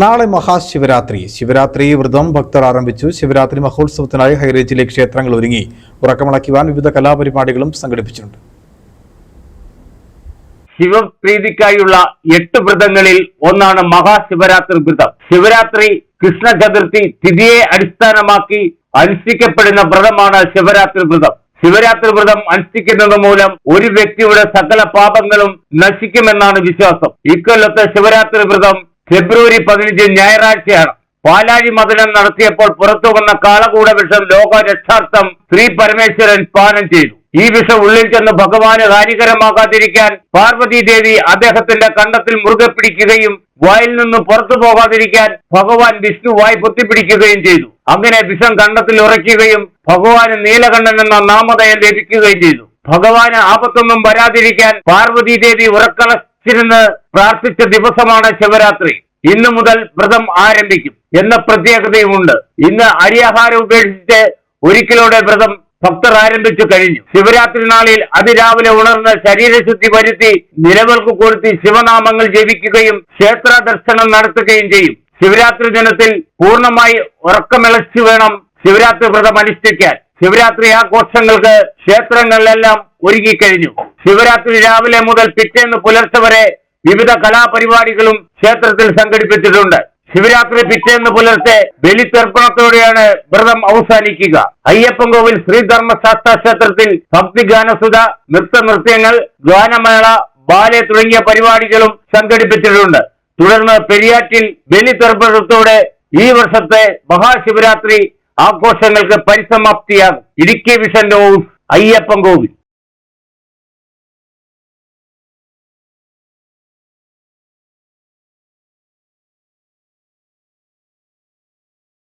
നാളെ മഹാശിവരാത്രി. ശിവരാത്രി വ്രതം ഭക്തർ ആരംഭിച്ചു. ശിവരാത്രി മഹോത്സവത്തിനായി ഹൈറേഞ്ചിലെ ക്ഷേത്രങ്ങൾ ഒരുങ്ങി. ഉറക്കമളയ്ക്കുവാൻ വിവിധ കലാപരിപാടികളും സംഘടിപ്പിച്ചിട്ടുണ്ട്. ശിവപ്രീതിക്കായുള്ള എട്ട് വ്രതങ്ങളിൽ ഒന്നാണ് മഹാശിവരാത്രി വ്രതം. ശിവരാത്രി കൃഷ്ണ ചതുർത്ഥി തിഥിയെ അടിസ്ഥാനമാക്കി അനുഷ്ഠിക്കപ്പെടുന്ന വ്രതമാണ് ശിവരാത്രി വ്രതം. ശിവരാത്രി വ്രതം അനുഷ്ഠിക്കുന്നത് മൂലം ഒരു വ്യക്തിയുടെ സകല പാപങ്ങളും നശിക്കുമെന്നാണ് വിശ്വാസം. ഇക്കൊല്ലത്തെ ശിവരാത്രി വ്രതം ഫെബ്രുവരി പതിനഞ്ച് ഞായറാഴ്ചയാണ്. പാലാഴി മദനം നടത്തിയപ്പോൾ പുറത്തു വന്ന കാളകൂട വിഷം ലോക രക്ഷാർത്ഥം ശ്രീ പരമേശ്വരൻ പാനം ചെയ്തു. ഈ വിഷം ഉള്ളിൽ ചെന്ന് ഭഗവാന് ഹാനികരമാകാതിരിക്കാൻ പാർവതി ദേവി അദ്ദേഹത്തിന്റെ കണ്ടത്തിൽ മുറുകെ പിടിക്കുകയും വായിൽ നിന്ന് പുറത്തു പോകാതിരിക്കാൻ ഭഗവാൻ വിഷ്ണു വായി പൊത്തിപ്പിടിക്കുകയും ചെയ്തു. അങ്ങനെ വിഷം കണ്ടത്തിൽ ഉറയ്ക്കുകയും ഭഗവാന് നീലകണ്ഠൻ എന്ന നാമധേയം ലഭിക്കുകയും ചെയ്തു. ഭഗവാന് ആപത്തൊന്നും വരാതിരിക്കാൻ പാർവതി ദേവി ഉറക്കളച്ചിരുന്ന് പ്രാർത്ഥിച്ച ദിവസമാണ് ശിവരാത്രി. ഇന്നു മുതൽ വ്രതം ആരംഭിക്കും എന്ന പ്രത്യേകതയുമുണ്ട്. ഇന്ന് അരിയാഹാരം ഉപേക്ഷിച്ച് ഒരിക്കലൂടെ വ്രതം ഭക്തർ ആരംഭിച്ചു കഴിഞ്ഞു. ശിവരാത്രി നാളിൽ അതിരാവിലെ ഉണർന്ന് ശരീരശുദ്ധി വരുത്തി നിലവിൾക്ക് കൊളുത്തി ശിവനാമങ്ങൾ ജപിക്കുകയും ക്ഷേത്ര ദർശനം നടത്തുകയും ചെയ്യും. ശിവരാത്രി ദിനത്തിൽ പൂർണമായി ഉറക്കമിളച്ചു വേണം ശിവരാത്രി വ്രതം അനുഷ്ഠിക്കാൻ. ശിവരാത്രി ആഘോഷങ്ങൾക്ക് ക്ഷേത്രങ്ങളിലെല്ലാം ഒരുങ്ങിക്കഴിഞ്ഞു ശിവരാത്രി രാവിലെ മുതൽ പിറ്റേന്ന് പുലർച്ചെ വരെ വിവിധ കലാപരിപാടികളും ക്ഷേത്രത്തിൽ സംഘടിപ്പിച്ചിട്ടുണ്ട്. ശിവരാത്രി പിറ്റേന്ന് പുലർച്ചെ ബലിതർപ്പണത്തോടെയാണ് വ്രതം അവസാനിക്കുക. അയ്യപ്പൻകോവിൽ ശ്രീധർമ്മശാസ്ത്ര ക്ഷേത്രത്തിൽ ഭക്തിഗാനസുത നൃത്ത നൃത്യങ്ങൾ ഗാനമേള ബാലെ തുടങ്ങിയ പരിപാടികളും സംഘടിപ്പിച്ചിട്ടുണ്ട്. തുടർന്ന് പെരിയാറ്റിൽ ബലിതർപ്പണത്തോടെ ഈ വർഷത്തെ മഹാശിവരാത്രി ആഘോഷങ്ങൾക്ക് പരിസമാപ്തിയാകും. Idukki vision news Ayyappankovil